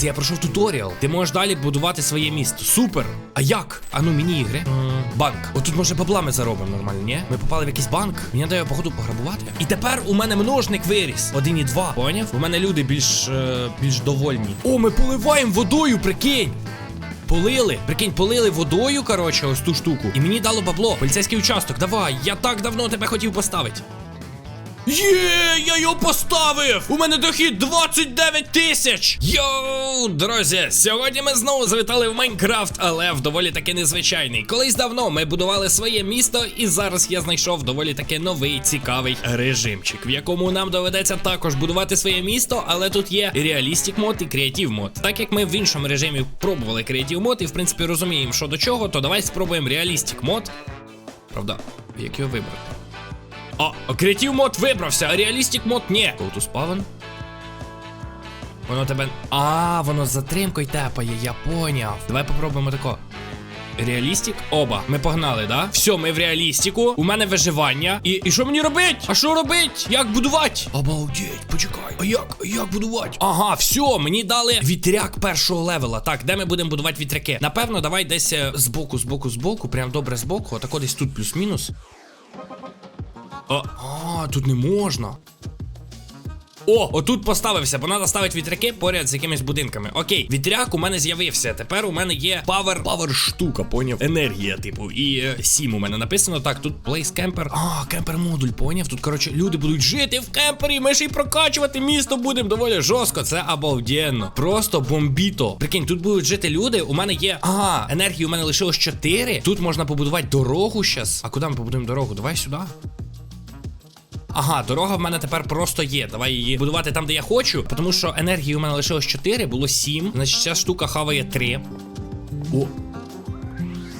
це я пройшов туторіал. Ти можеш далі будувати своє місто. Супер! А як? А ну міні-ігри. М, Банк. Отут може бабла ми заробимо нормально, ні? Ми попали в якийсь банк. Мені дає походу пограбувати. І тепер у мене множник виріс. Один і два. Поняв? У мене люди більш е, більш довольні. О, ми поливаємо водою, прикинь! Полили, прикинь, полили водою, коротше, ось ту штуку. І мені дало бабло. Поліцейський участок, давай, я так давно тебе хотів поставити. Є, я його поставив! У мене дохід 29 тисяч! Йоу, друзі, сьогодні ми знову завітали в Майнкрафт, але в доволі таки незвичайний. Колись давно ми будували своє місто, і зараз я знайшов доволі таки новий цікавий режимчик, в якому нам доведеться також будувати своє місто, але тут є реалістик мод і креатив мод. Так як ми в іншому режимі пробували креатив мод і в принципі розуміємо, що до чого, то давай спробуємо реалістик мод. Правда, як його вибрати? А, креатив мод вибрався, а реалістик мод ні. To spawn. Воно тебе. А, воно з затримкою тепає, я поняв. Давай попробуємо тако. Реалістик? Оба. Ми погнали, да? Все, ми в реалістику. У мене виживання. І і що мені робить? А що робить? Як будувати? Обалдеть, почекай. А як? Як будувати? Ага, все, мені дали вітряк першого левела. Так, де ми будемо будувати вітряки? Напевно, давай десь е, збоку, збоку, збоку. Прям добре збоку. Отако десь тут плюс-мінус. А, тут не можна. О, отут поставився, бо треба ставити вітряки поряд з якимись будинками. Окей, вітряк у мене з'явився. Тепер у мене є павер, павер штука, поняв? Енергія, типу. І е, сім у мене написано. Так, тут place кемпер. А, кемпер модуль, поняв? Тут, коротше, люди будуть жити в кемпері. Ми ще й прокачувати місто будемо доволі жорстко. Це обалденно. Просто бомбіто. Прикинь, тут будуть жити люди. У мене є. Ага, енергії у мене лишилось 4. Тут можна побудувати дорогу щас. А куди ми побудуємо дорогу? Давай сюди. Ага, дорога в мене тепер просто є. Давай її будувати там, де я хочу. Тому що енергії у мене лишилось 4, було 7. Значить, ця штука хаває 3. О.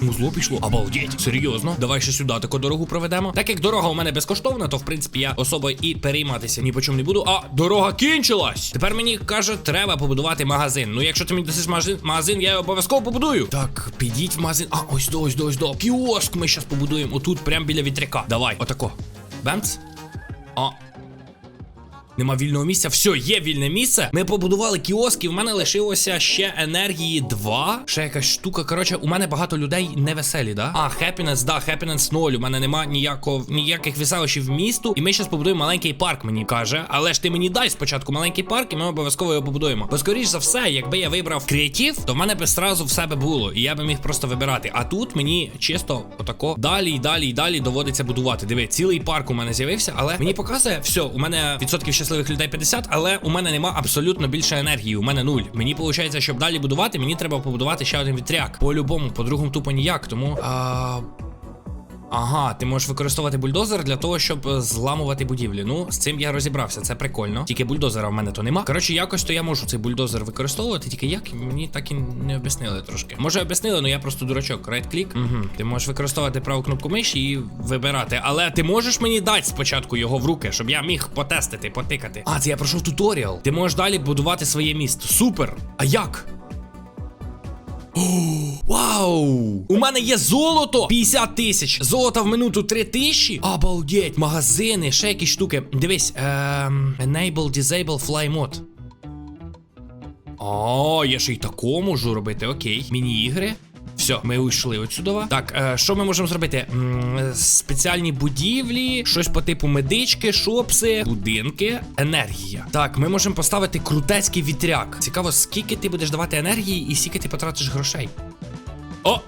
Музло пішло. Обалдеть. Серйозно. Давай ще сюди таку дорогу проведемо. Так як дорога у мене безкоштовна, то в принципі я особо і перейматися ні по чому не буду. А дорога кінчилась. Тепер мені каже, треба побудувати магазин. Ну, якщо ти мені дасиш магазин, магазин, я його обов'язково побудую. Так, підіть в магазин. А, ось до, ось до, ось до. Кіоск ми зараз побудуємо. Отут, прямо біля вітряка. Давай, отако. Бемц. А. Нема вільного місця. Все, є вільне місце. Ми побудували кіоски. В мене лишилося ще енергії 2. Ще якась штука. Коротше, у мене багато людей невеселі, да? А, хеппінес, да, хеппінес 0. У мене нема ніякого ніяких веселощів місту. І ми зараз побудуємо маленький парк, мені каже. Але ж ти мені дай спочатку маленький парк, і ми обов'язково його побудуємо. Бо скоріш за все, якби я вибрав креатив, то в мене би сразу в себе було. І я би міг просто вибирати. А тут мені чисто отако далі і далі і далі доводиться будувати. Диви, цілий парк у мене з'явився, але мені показує, все, у мене відсотків щасливих людей 50, але у мене нема абсолютно більше енергії. У мене нуль. Мені виходить, щоб далі будувати, мені треба побудувати ще один вітряк. По-любому, по-другому тупо ніяк. Тому. А... Ага, ти можеш використовувати бульдозер для того, щоб е, зламувати будівлі. Ну, з цим я розібрався, це прикольно. Тільки бульдозера в мене то нема. Коротше, якось то я можу цей бульдозер використовувати, тільки як мені так і не об'яснили трошки. Може об'яснили, але я просто дурачок. Right клік. Угу. Ти можеш використовувати праву кнопку миші і вибирати. Але ти можеш мені дати спочатку його в руки, щоб я міг потестити, потикати. А, це я пройшов туторіал. Ти можеш далі будувати своє місто. Супер! А як? Вау! У мене є золото 50 тисяч. Золота в минуту 3 тисячі. Обалдеть, магазини, ще якісь штуки. Дивись, ем, Enable, Disable, Fly Mode. А, я ще й такому можу робити, окей. Міні-ігри. Все, ми уйшли отсюди. Так, е, що ми можемо зробити? М, е, спеціальні будівлі, щось по типу медички, шопси, будинки, енергія. Так, ми можемо поставити крутецький вітряк. Цікаво, скільки ти будеш давати енергії і скільки ти потратиш грошей. О!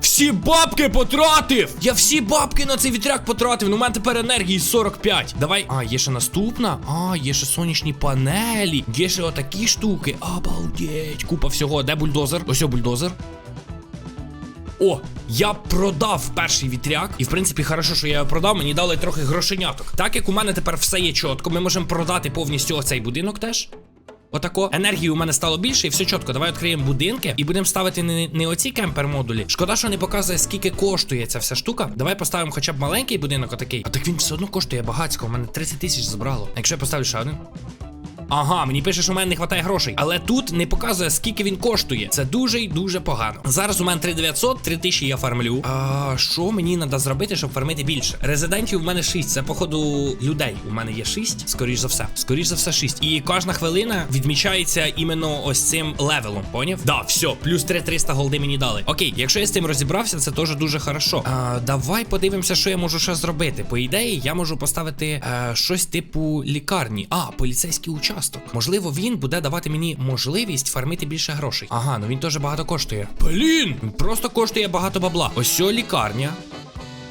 Всі бабки потратив! Я всі бабки на цей вітряк потратив. Ну, у мене тепер енергії 45. Давай. А, є ще наступна. А, є ще сонячні панелі. Є ще отакі штуки. Обалдеть. Купа всього. Де бульдозер? Ось бульдозер. О, я продав перший вітряк. І в принципі, хорошо, що я його продав. Мені дали трохи грошеняток. Так як у мене тепер все є чітко, ми можемо продати повністю оцей будинок теж. Отако. Енергії у мене стало більше, і все чітко. Давай відкриємо будинки і будемо ставити не, не оці кемпер модулі. Шкода, що не показує, скільки коштує ця вся штука. Давай поставимо хоча б маленький будинок, отакий. А так він все одно коштує багатсько. У мене 30 тисяч забрало. Якщо я поставлю ще один. Ага, мені пише, що в мене не вистачає грошей. Але тут не показує, скільки він коштує. Це дуже і дуже погано. Зараз у мене 3900, 3000 я фармлю. А що мені треба зробити, щоб фармити більше? Резидентів у мене 6. Це, походу, людей. У мене є 6, скоріш за все. Скоріш за все, 6. І кожна хвилина відмічається іменно ось цим левелом. Поняв? Да, все, плюс 3300 голди мені дали. Окей, якщо я з цим розібрався, це теж дуже хорошо. А, давай подивимося, що я можу ще зробити. По ідеї, я можу поставити е, щось типу лікарні. А, поліцейський участок. Можливо, він буде давати мені можливість фармити більше грошей. Ага, ну він теж багато коштує. Блін! Він просто коштує багато бабла. Ось лікарня.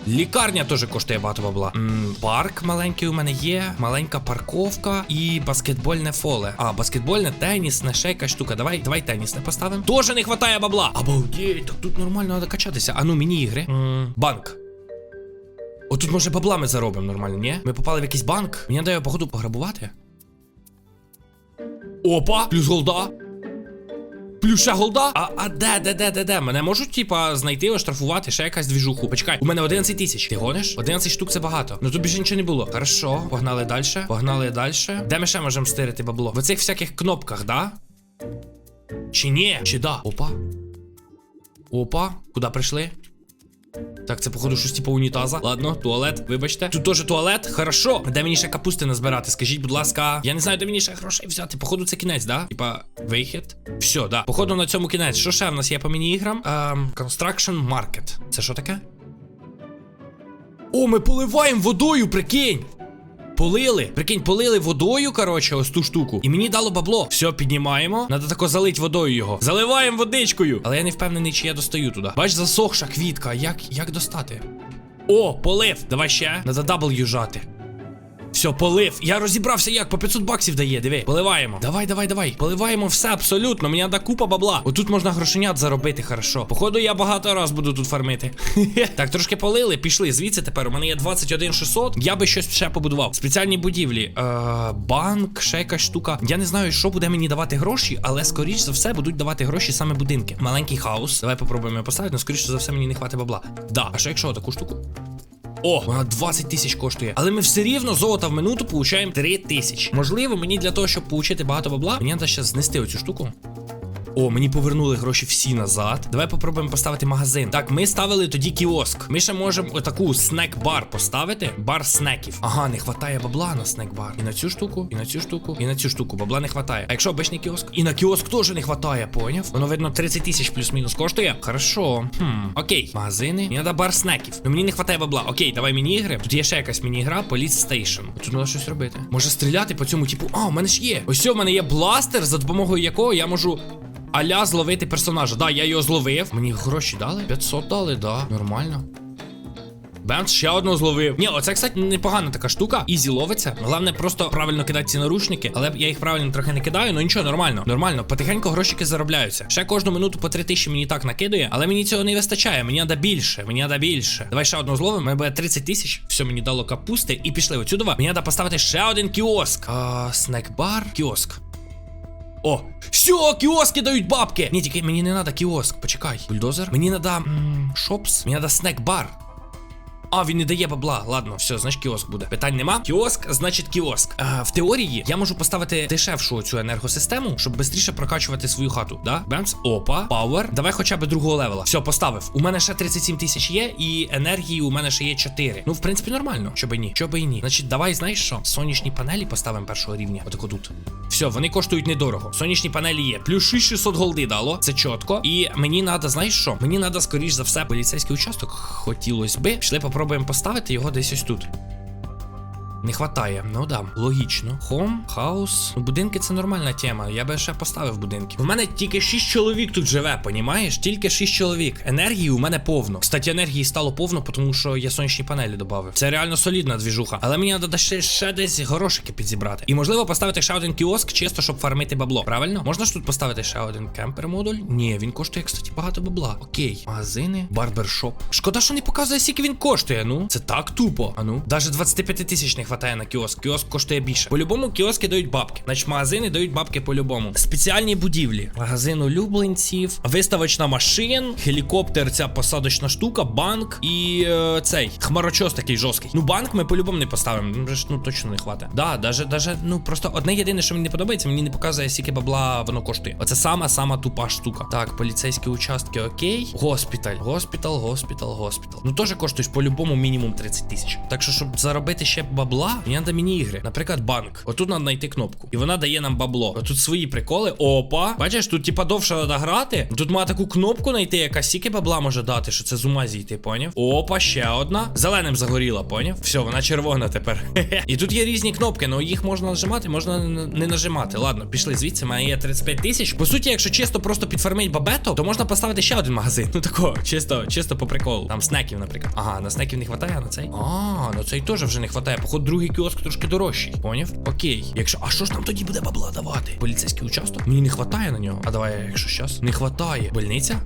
Лікарня теж коштує багато бабла. М, парк маленький у мене є, маленька парковка і баскетбольне фоле. А, баскетбольне, тенісне, ще якась штука. Давай, давай тенісне поставимо. Тоже не хватає бабла. Обалдеть, так тут нормально треба качатися. А ну, міні-ігри. М, банк. Отут може бабла ми заробимо нормально, ні? Ми попали в якийсь банк. Мені дає походу пограбувати. Опа! Плюс голда. Плюс ще голда? А, а де, де, де, де, де? Мене можуть, типа, знайти, оштрафувати, ще якась двіжуху. Почекай, у мене 11 тисяч. Ти гониш? 11 штук це багато. Ну тут більше нічого не було. Хорошо, погнали далі. Погнали далі. Де ми ще можемо стирити бабло? В оцих всяких кнопках, да? Чи ні? Чи да? Опа. Опа. Куди прийшли? Так, це походу щось типу унітаза. Ладно, туалет, вибачте. Тут теж туалет. Хорошо. Де мені ще капусти назбирати? Скажіть, будь ласка. Я не знаю, де мені ще грошей взяти. Походу, це кінець, да? Типа, вихід. Все, да. Походу на цьому кінець. Що ще в нас є по міні-іграм? Ем, Construction Market. Це що таке? О, ми поливаємо водою, прикинь! Полили. Прикинь, полили водою, коротше, ось ту штуку. І мені дало бабло. Все, піднімаємо. Надо тако залить водою його. Заливаємо водичкою. Але я не впевнений, чи я достаю туди. Бач, засохша квітка. Як, як достати? О, полив. Давай ще. Надо W жати. Все, полив. Я розібрався як, по 500 баксів дає, диви. Поливаємо. Давай, давай, давай. Поливаємо все абсолютно. Мені треба купа бабла. Отут можна грошенят заробити, хорошо. Походу, я багато раз буду тут фармити. так, трошки полили, пішли. Звідси тепер. У мене є 21 600. Я би щось ще побудував. Спеціальні будівлі. Е, банк, ще якась штука. Я не знаю, що буде мені давати гроші, але скоріш за все будуть давати гроші саме будинки. Маленький хаус. Давай попробуємо його поставити, але скоріше за все мені не хватить бабла. Да, а що якщо таку штуку? О, вона 20 тисяч коштує. Але ми все рівно золота в минуту получаємо 3 тисячі. Можливо, мені для того, щоб получити багато бабла, мені треба ще знести оцю штуку. О, мені повернули гроші всі назад. Давай попробуємо поставити магазин. Так, ми ставили тоді кіоск. Ми ще можемо отаку снек-бар поставити. Бар снеків. Ага, не хватає бабла на снек-бар. І на цю штуку, і на цю штуку, і на цю штуку. Бабла не хватає. А якщо обичний кіоск? І на кіоск теж не хватає, поняв? Воно видно 30 тисяч плюс-мінус коштує. Хорошо. Хм, окей. Магазини. Мені треба бар снеків. Ну мені не хватає бабла. Окей, давай міні-ігри. Тут є ще якась міні-гра, Police Station. Тут треба щось робити. Може стріляти по цьому, типу, а, у мене ж є. Ось у мене є бластер, за допомогою якого я можу. Аля зловити персонажа. Да, я його зловив. Мені гроші дали? 500 дали, да. Нормально. Бемс ще одного зловив. Ні, оце, кстати, непогана така штука. Ізі ловиться. Головне просто правильно кидати ці наручники, але я їх правильно трохи не кидаю. Ну нічого, нормально. Нормально. Потихеньку грошики заробляються. Ще кожну минуту по 3 тисячі мені так накидує, але мені цього не вистачає. Мені треба більше. Мені треба більше. Давай ще одного зловимо. Мене буде 30 тисяч. Все, мені дало капусти і пішли. Отсюди. Мені треба поставити ще один кіоск. А, снек-бар. Кіоск. О, все, кіоски дають бабки. Ні, тільки мені не треба кіоск. Почекай. Бульдозер. Мені треба шопс. Мені треба снек-бар. А, він не дає бабла. Ладно, все, значить кіоск буде. Питань нема. Кіоск, значить кіоск. А, в теорії я можу поставити дешевшу цю енергосистему, щоб швидше прокачувати свою хату. Да? Бемс. Опа, пауер. Давай хоча б другого левела. Все, поставив. У мене ще 37 тисяч є, і енергії у мене ще є 4. Ну, в принципі, нормально. Що би ні. Що би і ні. Значить, давай, знаєш що? Сонячні панелі поставимо першого рівня. Отако тут. Все, вони коштують недорого. Сонячні панелі є. Плюс 6600 голди дало. Це чітко. І мені треба, знаєш що? Мені треба, скоріш за все, поліцейський участок. Хотілося би. Пішли, попробуємо поставити його десь ось тут. Не хватає, ну да, логічно. Хом, хаус. Ну, будинки це нормальна тема. Я би ще поставив будинки. У мене тільки 6 чоловік тут живе, понімаєш? Тільки 6 чоловік. Енергії у мене повно. Кстати, енергії стало повно, тому що я сонячні панелі додав. Це реально солідна двіжуха. Але мені треба ще, ще десь горошики підзібрати. І можливо поставити ще один кіоск, чисто щоб фармити бабло. Правильно? Можна ж тут поставити ще один кемпер модуль? Ні, він коштує, кстати, багато бабла. Окей. Магазини, барбершоп. Шкода, що не показує, скільки він коштує. Ну, це так тупо. А ну, навіть 25 тисяч вистачає на кіоск. Кіоск коштує більше. По-любому кіоски дають бабки. Значить, магазини дають бабки по-любому. Спеціальні будівлі. Магазин улюбленців, виставочна машин, гелікоптер, ця посадочна штука, банк і е, цей хмарочос такий жорсткий. Ну, банк ми по-любому не поставимо. Ну, точно не хватить. Да, даже, даже, ну просто одне єдине, що мені не подобається, мені не показує, скільки бабла воно коштує. Оце сама сама тупа штука. Так, поліцейські участки, окей. Госпіталь, госпітал, госпітал, госпітал. Ну теж коштуєш по-любому мінімум 30 тисяч. Так що, щоб заробити ще бабла, мені треба міні-ігри. Наприклад, банк. Отут треба знайти кнопку. І вона дає нам бабло. Отут свої приколи. Опа. Бачиш, тут типа довше треба грати. Тут має таку кнопку знайти, яка стільки бабла може дати, що це з ума зійти, поняв? Опа, ще одна. Зеленим загоріла, поняв? Все, вона червона тепер. І тут є різні кнопки, але їх можна нажимати, можна не нажимати. Ладно, пішли звідси, мене є 35 тисяч. По суті, якщо чисто просто підфармить бабето, то можна поставити ще один магазин. Ну такого, чисто, чисто по приколу. Там снеків, наприклад. Ага, на снеків не вистачає, а на цей. А, на цей теж вже не вистачає. Походу, другий кіоск трошки дорожчий. Поняв? Окей. Якщо. А що ж нам тоді буде бабла давати? Поліцейський участок? Мені не вистачає на нього. А давай, якщо щас. Не вистачає. Больниця?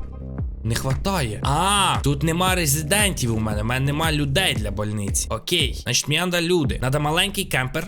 Не хватає. А, тут нема резидентів у мене. У мене нема людей для больниці. Окей. Значить, мені треба люди. Треба маленький кемпер.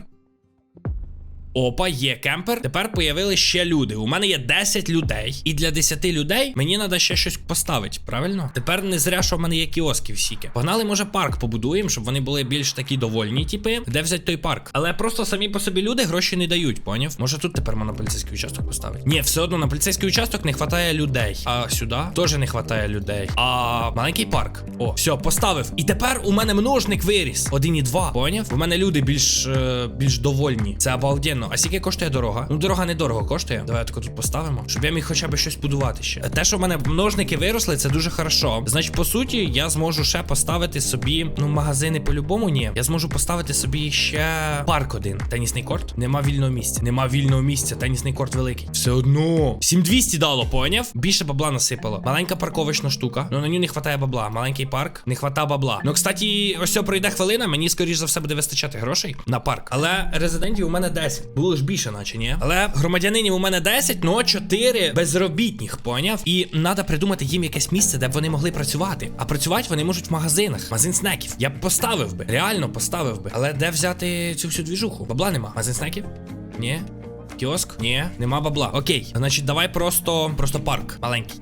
Опа, є кемпер. Тепер появились ще люди. У мене є 10 людей. І для 10 людей мені треба ще щось поставити, правильно? Тепер не зря, що в мене є кіоски всіки. Погнали, може, парк побудуємо, щоб вони були більш такі довольні, типи. Де взяти той парк? Але просто самі по собі люди гроші не дають, поняв? Може тут тепер можна поліцейський участок поставити? Ні, все одно на поліцейський участок не вистачає людей. А сюди теж не вистачає людей. А маленький парк. О, все, поставив. І тепер у мене множник виріс. Один і два. Поняв? У мене люди більш е, більш довольні. Це обалденно. А скільки коштує дорога? Ну, дорога недорого коштує. Давай тако тут поставимо, щоб я міг хоча б щось будувати ще. Те, що в мене множники виросли, це дуже хорошо. Значить, по суті, я зможу ще поставити собі. Ну, магазини по-любому ні. Я зможу поставити собі ще парк один. Тенісний корт. Нема вільного місця. Нема вільного місця. Тенісний корт великий. Все одно. 7200 дало, поняв? Більше бабла насипало. Маленька парковочна штука. Ну на нього не вистачає бабла. Маленький парк, не хвата бабла. Ну, кстати, ось пройде хвилина. Мені скоріш за все буде вистачати грошей на парк. Але резидентів у мене 10. Було ж більше, наче ні. Але громадянинів у мене 10, но 4 безробітних, поняв? І треба придумати їм якесь місце, де б вони могли працювати. А працювати вони можуть в магазинах. Магазин снеків. Я б поставив би. Реально поставив би. Але де взяти цю всю двіжуху? Бабла нема. Магазин снеків? Ні. Кіоск? Ні, нема бабла. Окей. Значить, давай просто. Просто парк. Маленький.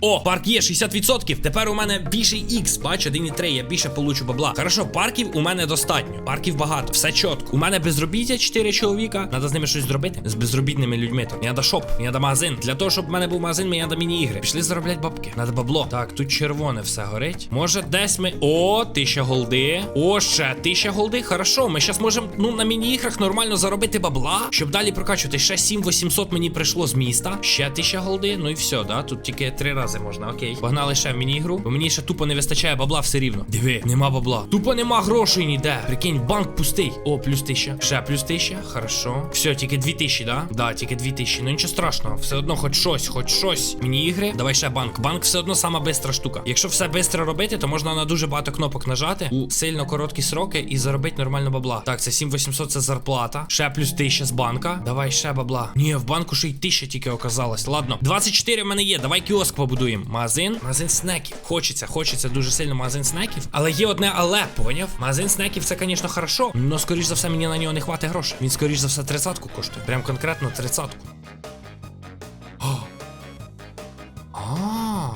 О, парк є 60%. Тепер у мене більший X, бач, 1,3, я більше получу бабла. Хорошо, парків у мене достатньо. Парків багато, все чітко. У мене безробіття 4 чоловіка. Надо з ними щось зробити. З безробітними людьми. Мені треба шоп, мені треба магазин. Для того, щоб в мене був магазин, мені треба міні-ігри. Пішли заробляти бабки. Надо бабло. Так, тут червоне все горить. Може, десь ми. О, тисяча голди. О, ще тисяча голди. Хорошо, ми зараз можемо ну на міні-іграх нормально заробити бабла, щоб далі прокачувати. Ще 7800 мені прийшло з міста. Ще тисяча голди. Ну і все, да. Тут тільки три рази можна, окей. Погнали ще в міні-ігру, бо мені ще тупо не вистачає бабла все рівно. Диви, нема бабла. Тупо нема грошей ніде. Прикинь, банк пустий. О, плюс тисяча. Ще плюс тисяча. Хорошо. Все, тільки дві тисячі, да? Да, тільки дві тисячі. Ну нічого страшного. Все одно, хоч щось, хоч щось. Міні-ігри. Давай ще банк. Банк все одно сама бистра штука. Якщо все бистро робити, то можна на дуже багато кнопок нажати у сильно короткі сроки і заробити нормально бабла. Так, це 7800 це зарплата. Ще плюс тисяча з банка. Давай ще бабла. Ні, в банку ще й тисяча тільки оказалось. Ладно, 24 в мене є. Давай кіоск побудуємо. Магазин, магазин снеків. Хочеться, хочеться дуже сильно магазин снеків. Але є одне але, поняв? Магазин снеків це, звісно, хорошо. Но скоріш за все, мені на нього не хватить грошей. Він скоріш за все тридцятку коштує. Прям конкретно тридцятку.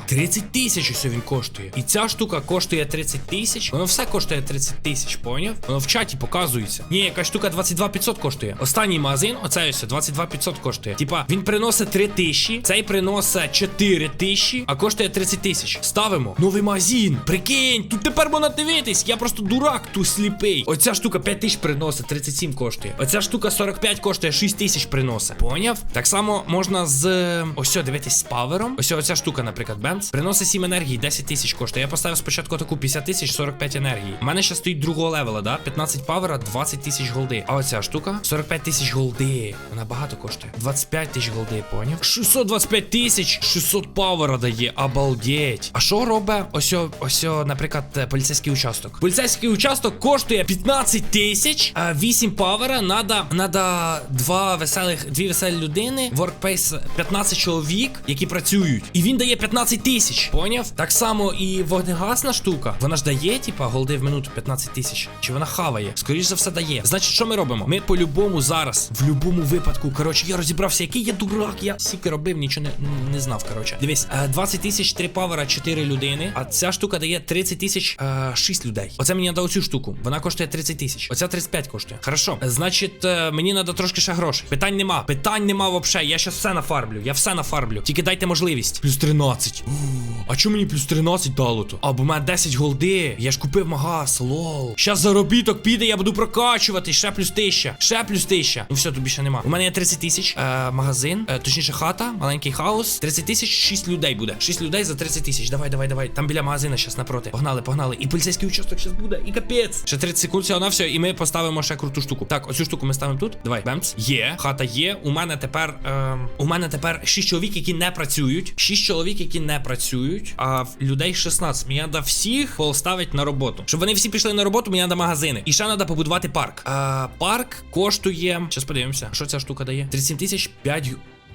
30 тисяч ось він коштує. І ця штука коштує 30 тисяч. Воно все коштує 30 тисяч, поняв? Воно в чаті показується. Ні, якась штука 22 500 коштує. Останній магазин, оцей ось 22 500 коштує. Типа, він приносить 3 тисячі, цей приносить 4 тисячі, а коштує 30 тисяч. Ставимо. Новий магазин. Прикинь, тут тепер можна дивитись. Я просто дурак тут сліпий. Оця штука 5 тисяч приносить, 37 коштує. Оця штука 45 коштує, 6 тисяч приносить. Поняв? Так само можна з. Ось дивитись з павером. Ось оця штука, наприклад, Бенц. Приносить 7 енергії, 10 тисяч коштує. Я поставив спочатку таку 50 тисяч, 45 енергії. У мене ще стоїть другого левела, да? 15 павера, 20 тисяч голди. А оця штука 45 тисяч голди. Вона багато коштує. 25 тисяч голди, поняв? 625 тисяч, 600 павера дає. Обалдеть. А що робить ось, ось, наприклад, е, поліцейський участок? Поліцейський участок коштує 15 тисяч, 8 павера. Надо, надо два веселих, дві веселі людини, workpace 15 чоловік, які працюють. І він дає 15 тисяч. тисяч. Поняв? Так само і вогнегасна штука. Вона ж дає, типа, голди в минуту 15 тисяч. Чи вона хаває? Скоріш за все дає. Значить, що ми робимо? Ми по-любому зараз, в любому випадку, коротше, я розібрався, який я дурак. Я стільки робив, нічого не, не знав. Коротше, дивись, е, 20 тисяч 3 павера, 4 людини. А ця штука дає 30 тисяч 6 людей. Оце мені треба оцю штуку. Вона коштує 30 тисяч. Оця 35 коштує. Хорошо. Е, Значить, е, мені треба трошки ще грошей. Питань нема. Питань нема вообще. Я щас все нафармлю. Я все нафармлю. Тільки дайте можливість. Плюс 13. А чому мені плюс 13 дало то? А, бо в мене 10 голди. Я ж купив магаз, лол. Щас заробіток піде, я буду прокачувати. Ще плюс 1000. Ще плюс 1000. Ну все, тобі ще нема. У мене є 30 тисяч. Е, магазин, е, точніше, хата, маленький хаус. 30 тисяч, 6 людей буде. 6 людей за 30 тисяч. Давай, давай, давай. Там біля магазина щас напроти. Погнали, погнали. І поліцейський участок щас буде. І капець. Ще 30 секунд всього на все, і ми поставимо ще круту штуку. Так, оцю штуку ми ставимо тут. Давай, бемц. Є, хата є. У мене тепер. ем, у мене тепер 6 чоловік, які не працюють. 6 чоловік, які не працюють. А людей 16. Мені треба всіх поставити на роботу. Щоб вони всі пішли на роботу, мені треба магазини. І ще треба побудувати парк. А, парк коштує. Зараз подивимося, що ця штука дає. 37 тисяч 5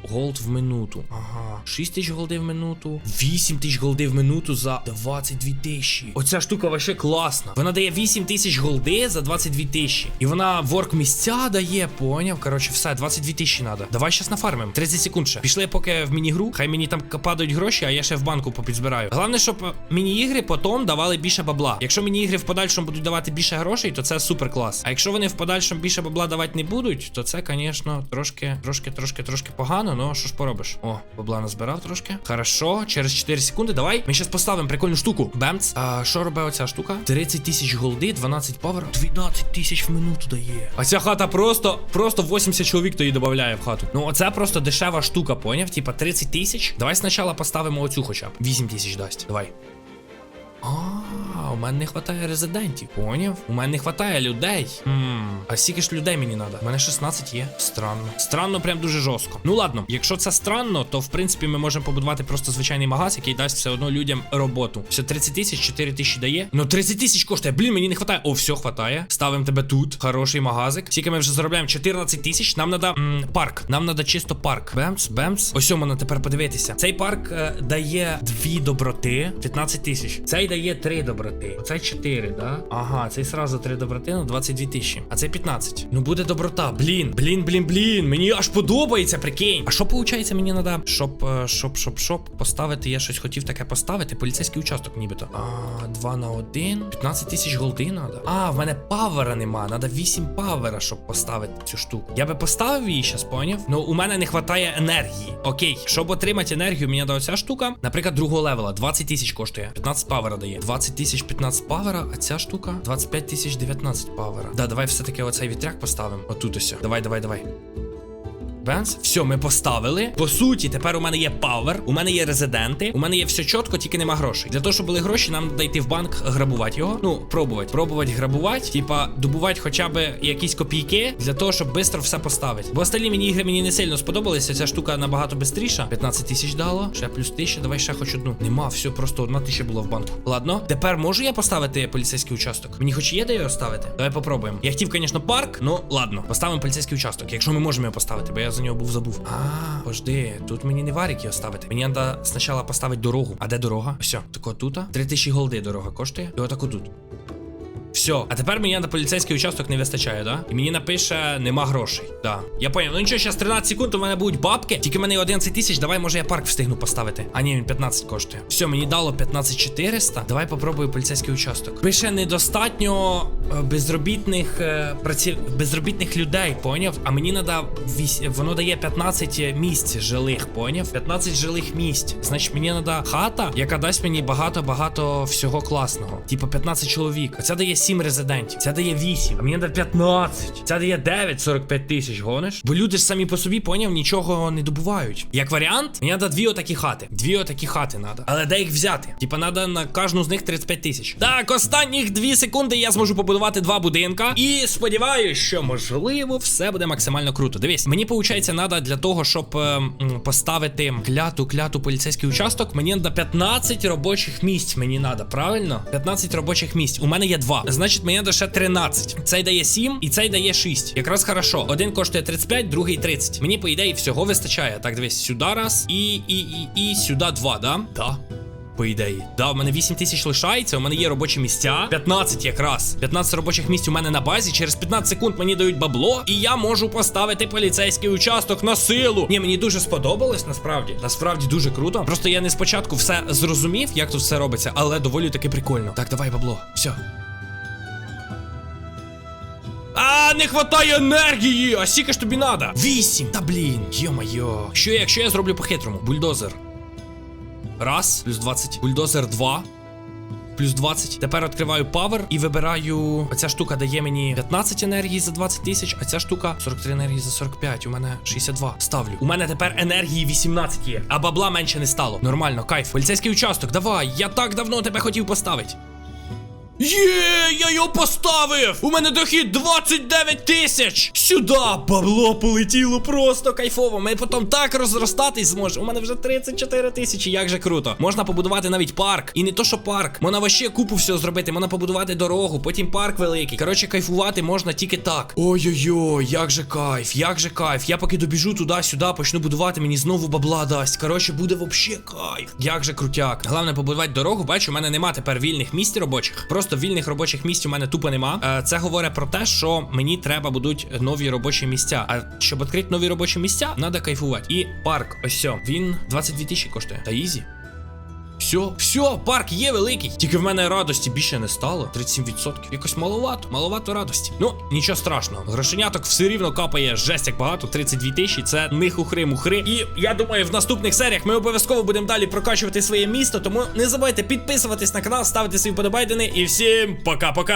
Голд в минуту. Ага. 6 тисяч голди в минуту. 8 тисяч голди в минуту за 22 тисячі. Оця штука вообще класна. Вона дає 8 тисяч голди за 22 тисячі. І вона ворк місця дає, поняв? Коротше, все, 22 тисячі треба. Давай щас нафармим. 30 секунд ще. Пішли поки в міні-гру. Хай мені там падають гроші, а я ще в банку попідзбираю. Головне, щоб е, міні-ігри потім давали більше бабла. Якщо міні-ігри в подальшому будуть давати більше грошей, то це супер клас. А якщо вони в подальшому більше бабла давати не будуть, то це, звісно, трошки, трошки, трошки, трошки погано, ну що ж поробиш? О, бабла назбирав трошки. Хорошо, через 4 секунди. Давай. Ми зараз поставимо прикольну штуку. Бемц. А що робить оця штука? 30 тисяч голди, 12 павер, 12 тисяч в минуту дає. А ця хата просто, просто 80 чоловік то її додає в хату. Ну, оце просто дешева штука, поняв? Типа 30 тисяч. Давай спочатку поставимо оцю хоча б. 8 тисяч дасть. Давай. А, у мене не вистачає резидентів. Поняв? У мене не вистачає людей. Хм. А скільки ж людей мені треба? У мене 16 є. Странно. Странно, прям дуже жорстко. Ну ладно, якщо це странно, то в принципі ми можемо побудувати просто звичайний магаз, який дасть все одно людям роботу. Все 30 тисяч, 4 тисячі дає. Ну 30 тисяч коштує. Блін, мені не вистачає. О, все хватає. Ставимо тебе тут. Хороший магазик. Скільки ми вже заробляємо 14 тисяч. Нам треба парк. Нам треба чисто парк. Бемц, бемц. Ось можна тепер подивитися. Цей парк е, дає дві доброти. 15 тисяч. Цей дає 3 доброти. Оцей 4, да? Ага, цей сразу 3 доброти на 22 тисячі. А цей 15. Ну буде доброта. Блін, блін, блін, блін. Мені аж подобається, прикинь. А що виходить, мені треба? Щоб, е, щоб, щоб, щоб поставити. Я щось хотів таке поставити. Поліцейський участок, нібито. А, 2 на 1. 15 тисяч голди треба. А, в мене павера нема. Надо 8 павера, щоб поставити цю штуку. Я би поставив її щас, поняв? Ну, у мене не вистачає енергії. Окей, щоб отримати енергію, мені дала ця штука. Наприклад, другого левела. 20 тисяч коштує. 15 павера дає. 20 тисяч 15 павера, а ця штука 25 тисяч 19 павера. Да, давай все-таки оцей вітряк поставимо. Отут ось. Давай, давай, давай. Бенс, все, ми поставили. По суті, тепер у мене є павер, у мене є резиденти, у мене є все чітко, тільки нема грошей. Для того, щоб були гроші, нам треба йти в банк грабувати його. Ну, пробувати. Пробувати грабувати, типа добувати хоча б якісь копійки для того, щоб швидко все поставити. Бо остальні мені ігри мені не сильно сподобалися. Ця штука набагато швидше. 15 тисяч дало. Ще плюс тисяча. Давай ще хоч одну. Нема, все, просто одна тисяча була в банку. Ладно, тепер можу я поставити поліцейський участок? Мені хоч є де його ставити? Давай попробуємо. Я хотів, звісно, парк, ну ладно, поставимо поліцейський участок, якщо ми можемо його поставити, бо я за нього був забув. А, пожди, тут мені не варік його ставити. Мені треба спочатку поставити дорогу. А де дорога? Все, тако тут. 3000 голди дорога коштує. І отако тут. Все, а тепер мені на поліцейський участок не вистачає, да? І мені напише нема грошей. Да. Я поняв. Ну нічого, зараз 13 секунд, у мене будуть бабки. Тільки в мене 11 тисяч. Давай, може, я парк встигну поставити. А ні, він 15 коштує. Все, мені дало 15400. Давай попробую поліцейський участок. Пише недостатньо е, безробітних е, праці... безробітних людей, поняв? А мені треба вісь... воно дає 15 місць жилих, поняв? 15 жилих місць. Значить, мені треба хата, яка дасть мені багато-багато всього класного. Типу 15 чоловік. Оця дає 7 резидентів. Ця дає 8. А мені треба 15. Ця дає 9, 45 тисяч, гониш? Бо люди ж самі по собі, поняв, нічого не добувають. Як варіант, мені треба дві отакі хати. Дві отакі хати треба. Але де їх взяти? Типа, треба на кожну з них 35 тисяч. Так, останніх 2 секунди я зможу побудувати два будинка. І сподіваюся, що можливо все буде максимально круто. Дивись, мені виходить, треба для того, щоб е, м, поставити кляту, кляту поліцейський участок. Мені треба 15 робочих місць. Мені треба, правильно? 15 робочих місць. У мене є два. Значить, мені треба 13. Цей дає 7 і цей дає 6. Якраз хорошо. Один коштує 35, другий 30. Мені, по ідеї, всього вистачає. Так, дивись, сюди раз і, і, і, і сюди два, да? Да. по ідеї. Да, у мене 8 тисяч лишається, у мене є робочі місця. 15 якраз. 15 робочих місць у мене на базі. Через 15 секунд мені дають бабло, і я можу поставити поліцейський участок на силу. Ні, мені дуже сподобалось, насправді. Насправді дуже круто. Просто я не спочатку все зрозумів, як тут все робиться, але доволі таки прикольно. Так, давай бабло. Все. Не хватає енергії! А скільки ж тобі надо? Вісім! Та блін, йо-майо. Що якщо я зроблю по-хитрому? Бульдозер. Раз, плюс 20. Бульдозер 2. Плюс 20. Тепер відкриваю павер і вибираю. Оця штука дає мені 15 енергії за 20 тисяч, а ця штука 43 енергії за 45. У мене 62. Ставлю. У мене тепер енергії 18 є, а бабла менше не стало. Нормально, кайф. Поліцейський участок, давай. Я так давно тебе хотів поставити. Є, я його поставив! У мене дохід 29 тисяч! Сюди! Бабло полетіло просто кайфово. Ми потім так розростатись зможемо. У мене вже 34 тисячі, як же круто. Можна побудувати навіть парк. І не то, що парк. Можна вообще купу всього зробити. Можна побудувати дорогу, потім парк великий. Коротше, кайфувати можна тільки так. Ой-ой-ой, як же кайф, як же кайф. Я поки добіжу туди-сюди, почну будувати, мені знову бабла дасть. Коротше, буде вообще кайф. Як же крутяк. Головне побудувати дорогу. Бачу, у мене нема тепер вільних місць робочих. Просто вільних робочих місць у мене тупо нема. Е, Це говорить про те, що мені треба будуть нові робочі місця. А щоб відкрити нові робочі місця, треба кайфувати. І парк, ось він 22 тисячі коштує. Та ізі. Все, все, парк є великий. Тільки в мене радості більше не стало. 37%. Якось маловато, маловато радості. Ну, нічого страшного. Грошеняток все рівно капає жесть як багато. 32 тисячі. Це не хухри-мухри. І я думаю, в наступних серіях ми обов'язково будемо далі прокачувати своє місто. Тому не забувайте підписуватись на канал, ставити свої вподобайдени. І всім пока-пока.